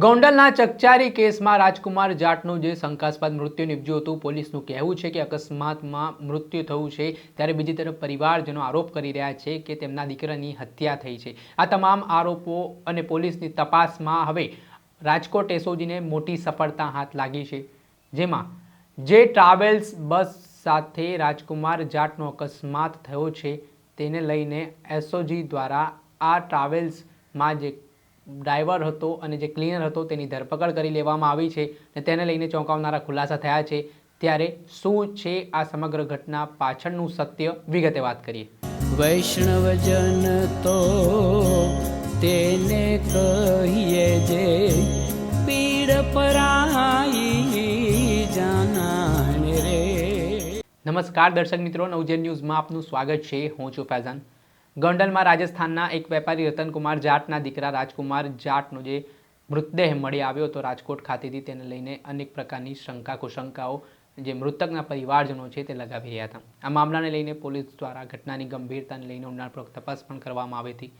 ગોંડલના ચકચારી કેસમાં રાજકુમાર જાટનું જે શંકાસ્પદ મૃત્યુ નિપજ્યું હતું, પોલીસનું કહેવું છે કે અકસ્માતમાં મૃત્યુ થયું છે, ત્યારે બીજી તરફ પરિવારજનો આરોપ કરી રહ્યા છે કે તેમના દીકરાની હત્યા થઈ છે. આ તમામ આરોપો અને પોલીસની તપાસમાં હવે રાજકોટ એસઓજીને મોટી સફળતા હાથ લાગી છે. જેમાં જે ટ્રાવેલ્સ બસ સાથે રાજકુમાર જાટનો અકસ્માત થયો છે, તેને લઈને એસઓજી દ્વારા આ ટ્રાવેલ્સમાં જે ડ્રાઈવર હતો અને જે ક્લીનર હતો તેની ધરપકડ કરી લેવામાં આવી છે અને તેને લઈને ચોંકાવનારા ખુલાસા થયા છે. ત્યારે શું છે આ સમગ્ર ઘટના? પાછળનું સત્ય વિગતે વાત કરીએ. વૈષ્ણવજન તો તેને કહીએ જે પીડ પરાઈ જાનાને રે. નમસ્કાર દર્શક મિત્રો નવજન ન્યૂઝમાં આપનું સ્વાગત છે. હું છું ફૈઝાન. ગોંડલમાં રાજસ્થાનના એક વેપારી રતનકુમાર જાટના દીકરા રાજકુમાર જાટનો જે મૃતદેહ મળી આવ્યો હતો રાજકોટ ખાતેથી, તેને લઈને અનેક પ્રકારની શંકા કુશંકાઓ જે મૃતકના પરિવારજનો છે તે લગાવી રહ્યા હતા. આ મામલાને લઈને પોલીસ દ્વારા ઘટનાની ગંભીરતાને લઈને ઊંડાણપૂર્વક તપાસ પણ કરવામાં આવી હતી.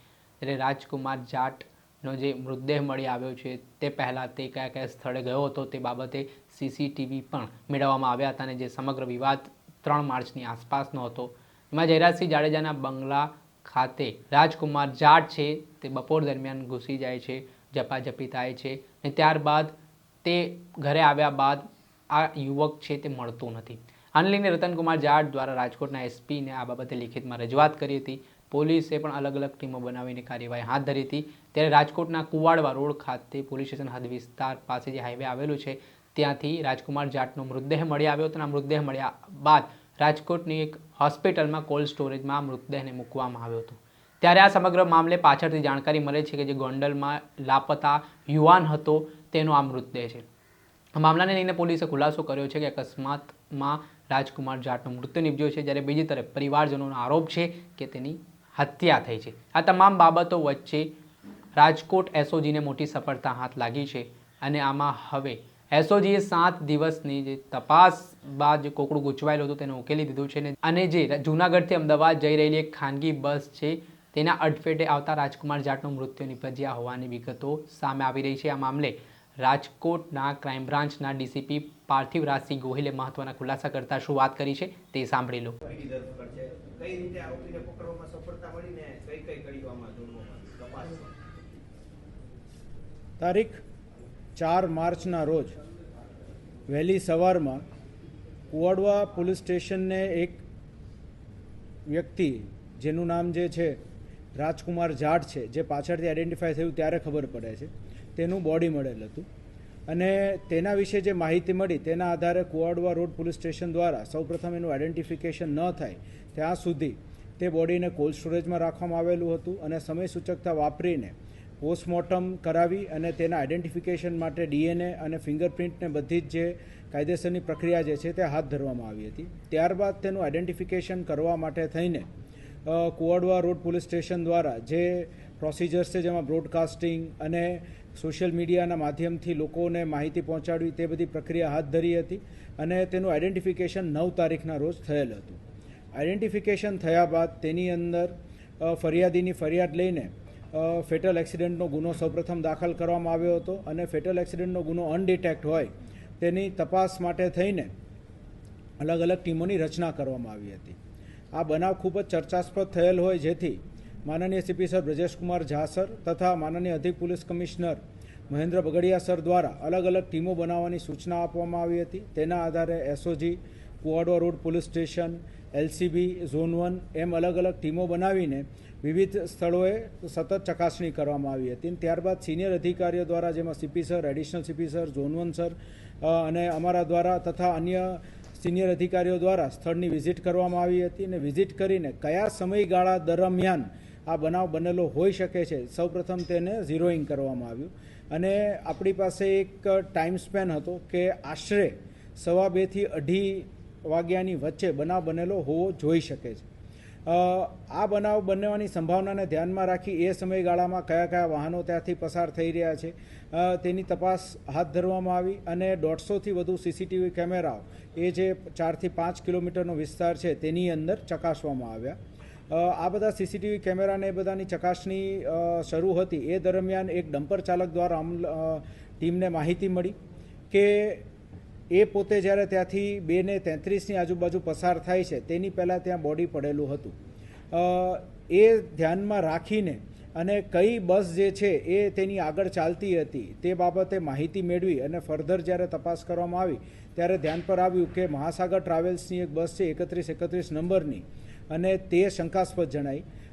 એટલે રાજકુમાર જાટનો જે મૃતદેહ મળી આવ્યો છે તે પહેલાં તે કયા કયા સ્થળે ગયો હતો તે બાબતે સીસીટીવી પણ મેળવવામાં આવ્યા હતા અને જે સમગ્ર વિવાદ ત્રણ માર્ચની આસપાસનો હતો. એમાં જયરાજસિંહ જાડેજાના બંગલા ખાતે રાજકુમાર જાટ છે, તે બપોર દરમિયાન ઘૂસી જાય છે, ઝપાઝપી થાય છે અને ત્યારબાદ તે ઘરે આવ્યા બાદ આ યુવક છે તે મળતું નથી. આને લઈને રતનકુમાર જાટ દ્વારા રાજકોટના એસપીને આ બાબતે લિખિતમાં રજૂઆત કરી હતી. પોલીસે પણ અલગ અલગ ટીમો બનાવીને કાર્યવાહી હાથ ધરી હતી. ત્યારે રાજકોટના કુવાડવા રોડ ખાતે પોલીસ સ્ટેશન હદ વિસ્તાર પાસે જે હાઈવે આવેલું છે, ત્યાંથી રાજકુમાર જાટનો મૃતદેહ મળી આવ્યો હતો અને મૃતદેહ મળ્યા બાદ રાજકોટની એક હોસ્પિટલમાં કોલ્ડ સ્ટોરેજમાં આ મૃતદેહને મૂકવામાં આવ્યો હતો. ત્યારે આ સમગ્ર મામલે પાછળથી જાણકારી મળે છે કે જે ગોંડલમાં લાપતા યુવાન હતો, તેનો આ મૃતદેહ છે. મામલાને લઈને પોલીસે ખુલાસો કર્યો છે કે અકસ્માતમાં રાજકુમાર જાટનું મૃત્યુ નિપજ્યો છે, જ્યારે બીજી તરફ પરિવારજનોનો આરોપ છે કે તેની હત્યા થઈ છે. આ તમામ બાબતો વચ્ચે રાજકોટ એસઓજીને મોટી સફળતા હાથ લાગી છે અને આમાં હવે એસઓજીએ સાત દિવસની જે તપાસ બાદ જે કોકડું ગૂંચવાયેલું હતું તેને ઉકેલી દીધું છે અને જે જૂનાગઢથી અમદાવાદ જઈ રહેલી એક ખાનગી બસ છે તેના અડફેટે આવતા રાજકુમાર જાટનું મૃત્યુ નિપજ્યા હોવાની વિગતો સામે આવી રહી છે. આ મામલે રાજકોટના ક્રાઇમ બ્રાન્ચના ડીસીપી પાર્થિવ રાજસિંહ ગોહિલે મહત્વના ખુલાસા કરતા શું વાત કરી છે તે સાંભળી લો. કઈ ધરપકડ છે કઈ રીતે આરોપીને પકડવામાં સફળતા મળી ને કઈ કઈ કડીઓમાં તપાસ? તારીખ ચાર માર્ચના રોજ વહેલી સવારમાં કુવાડવા પોલીસ સ્ટેશનને એક વ્યક્તિ, જેનું નામ જે છે, રાજકુમાર જાટ છે, જે પાછળથી આઈડેન્ટિફાય થયું ત્યારે ખબર પડે છે, તેનું બોડી મળેલ હતું. અને તેના વિશે જે માહિતી મળી, તેના આધારે કુવાડવા રોડ પોલીસ સ્ટેશન દ્વારા સૌપ્રથમ એનું આઈડેન્ટિફિકેશન ન થાય, ત્યાં સુધી તે બોડીને કોલ્ડ સ્ટોરેજમાં રાખવામાં આવેલું હતું અને સમય સૂચકતા વાપરીને પોસ્ટમોર્ટમ કરાવી અને તેના આઈડેન્ટિફિકેશન માટે ડીએનએ અને ફિંગરપ્રિન્ટને બધી જ જે કાયદેસરની પ્રક્રિયા જે છે તે હાથ ધરવામાં આવી હતી. ત્યારબાદ તેનું આઈડેન્ટિફિકેશન કરવા માટે થઈને કુવાડવા રોડ પોલીસ સ્ટેશન દ્વારા જે પ્રોસિજર્સ છે, જેમાં બ્રોડકાસ્ટિંગ અને સોશિયલ મીડિયાના માધ્યમથી લોકોને માહિતી પહોંચાડવી તે બધી પ્રક્રિયા હાથ ધરી હતી અને તેનું આઈડેન્ટિફિકેશન નવ તારીખના રોજ થયેલ હતું. આઈડેન્ટિફિકેશન થયા બાદ તેની અંદર ફરિયાદીની ફરિયાદ લઈને ફેટલ એક્સિડન્ટનો ગુનો સૌપ્રથમ દાખલ કરવામાં આવ્યો હતો અને ફેટલ એક્સિડન્ટનો ગુનો અનડિટેક્ટ હોય તેની તપાસ માટે થઈને અલગ અલગ ટીમોની રચના કરવામાં આવી હતી. આ બનાવ ખૂબ જ ચર્ચાસ્પદ થયેલ હોય જેથી માનનીય CP sir Brajeshkumar Jha sir તથા માનનીય અધિક police commissioner Mahendra Bagadiya sir દ્વારા અલગ અલગ ટીમો બનાવવાની સૂચના આપવામાં આવી હતી. તેના આધારે SOG Kuvadva road police station, LCB, zone one એમ અલગ અલગ ટીમો બનાવીને વિવિધ સ્થળોએ સતત ચકાસણી કરવામાં આવી હતી. ત્યારબાદ સિનિયર અધિકારીઓ દ્વારા, જેમાં CP sir, additional CP sir, zone one sir અને અમારા દ્વારા તથા અન્ય સિનિયર અધિકારીઓ દ્વારા સ્થળની વિઝિટ કરવામાં આવી હતી અને વિઝિટ કરીને કયા સમયગાળા દરમિયાન આ બનાવ બનેલો હોઈ શકે છે, સૌપ્રથમ તેને ઝીરોઈંગ કરવામાં આવ્યું. અને આપણી પાસે એક ટાઈમ સ્પેન હતો કે આશરે સવા બેથી અઢી વાગ્યાની વચ્ચે બનાવ બનેલો હોવો જોઈ શકે છે. આ બનાવ બનવાની સંભાવનાને ધ્યાનમાં રાખી એ સમયગાળામાં કયા કયા વાહનો ત્યાંથી પસાર થઈ રહ્યા છે તેની તપાસ હાથ ધરવામાં આવી અને દોઢસોથી વધુ સીસીટીવી કેમેરાઓ, એ જે ચારથી પાંચ કિલોમીટરનો વિસ્તાર છે તેની અંદર ચકાસવામાં આવ્યા. આ બધા સીસીટીવી કેમેરાને એ બધાની ચકાસણી શરૂ હતી. એ દરમિયાન એક ડમ્પર ચાલક દ્વારા ટીમને માહિતી મળી કે એ પોતે જ્યારે ત્યાંથી બે ને તેત્રીસની આજુબાજુ પસાર થાય છે, તેની પહેલાં ત્યાં બોડી પડેલું હતું. એ ધ્યાનમાં રાખીને અને કઈ બસ જે છે એ તેની આગળ ચાલતી હતી, તે બાબતે માહિતી મેળવી અને ફર્ધર જ્યારે તપાસ કરવામાં આવી, ત્યારે ધ્યાન પર આવ્યું કે મહાસાગર ટ્રાવેલ્સની એક બસ છે એકત્રીસ એકત્રીસ નંબરની અને તે શંકાસ્પદ જણાઈ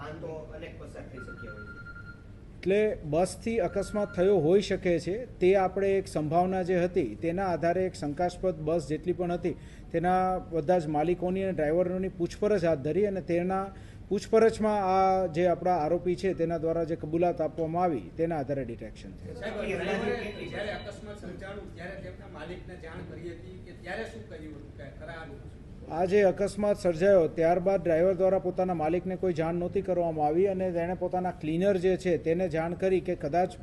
ખ્યાલ આવે છે વાહન તો અનેક પસાર થઈ શક્યા હોય છે. એટલે બસથી અકસ્માત થયો હોઈ શકે છે તે આપણે એક સંભાવના જે હતી તેના આધારે એક શંકાસ્પદ બસ જેટલી પણ હતી તેના બધા જ માલિકોની અને ડ્રાઈવરોની પૂછપરછ હાથ ધરી અને તેના પૂછપરછમાં આ જે આપણા આરોપી છે તેના દ્વારા જે કબૂલાત આપવામાં આવી તેના આધારે ડિટેક્શન થયું. આ જે અકસ્માત સર્જાયો. ત્યારબાદ ડ્રાઈવર દ્વારા પોતાના માલિકને કોઈ જાણ નહોતી કરવામાં આવી અને તેણે પોતાના ક્લીનર જે છે તેને જાણ કરી કે કદાચ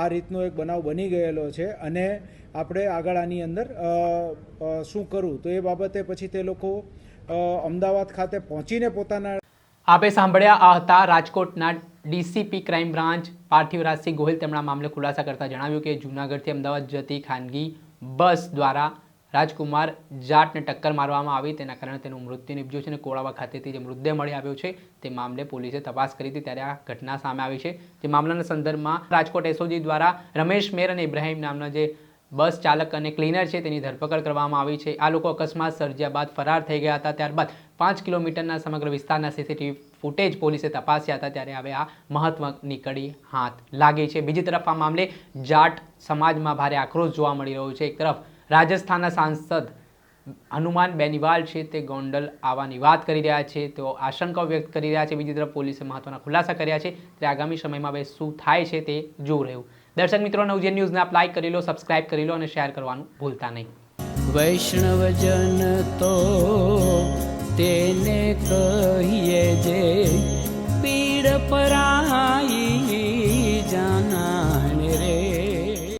આ રીતનો એક બનાવ બની ગયેલો છે અને આપણે આગળ આની અંદર શું કરવું તો એ બાબતે પછી તે લોકો અમદાવાદ ખાતે પહોંચીને પોતાના આપે સાંભળ્યા, આ હતા રાજકોટના ડીસીપી ક્રાઇમ બ્રાન્ચ પાર્થિવ રાજસિંહ ગોહિલ. તેમના મામલે ખુલાસા કરતા જણાવ્યું કે જૂનાગઢથી અમદાવાદ જતી ખાનગી બસ દ્વારા રાજકુમાર જાટને ટક્કર મારવામાં આવી. તેના કારણે તેનું મૃત્યુ નિપજ્યું છે અને કોળાવા ખાતેથી જે મૃતદેહ મળી આવ્યો છે તે મામલે પોલીસે તપાસ કરી હતી. ત્યારે આ ઘટના સામે આવી છે. જે મામલાના સંદર્ભમાં રાજકોટ એસઓજી દ્વારા રમેશ મેર અને ઇબ્રાહીમ નામના જે બસ ચાલક અને ક્લીનર છે તેની ધરપકડ કરવામાં આવી છે. આ લોકો અકસ્માત સર્જ્યા બાદ ફરાર થઈ ગયા હતા. ત્યારબાદ પાંચ કિલોમીટરના સમગ્ર વિસ્તારના સીસીટીવી ફૂટેજ પોલીસે તપાસ્યા હતા. ત્યારે હવે આ મહત્વની કડી હાથ લાગી છે. બીજી તરફ આ મામલે જાટ સમાજમાં ભારે આક્રોશ જોવા મળી રહ્યો છે. એક તરફ રાજસ્થાનના સાંસદ હનુમાન બેનીવાલ છે તે ગોંડલ આવવાની વાત કરી રહ્યા છે. તેઓ આશંકાઓ વ્યક્ત કરી રહ્યા છે. બીજી તરફ પોલીસે મહત્વના ખુલાસા કર્યા છે. ત્યારે આગામી સમયમાં હવે શું થાય છે તે જોવું રહ્યું. દર્શક મિત્રો નવજે ન્યૂઝને આપ લાઈક કરી લો, સબસ્ક્રાઇબ કરી લો અને શેર કરવાનું ભૂલતા નહીં. વૈષ્ણવજન તો તેને કહીએ જે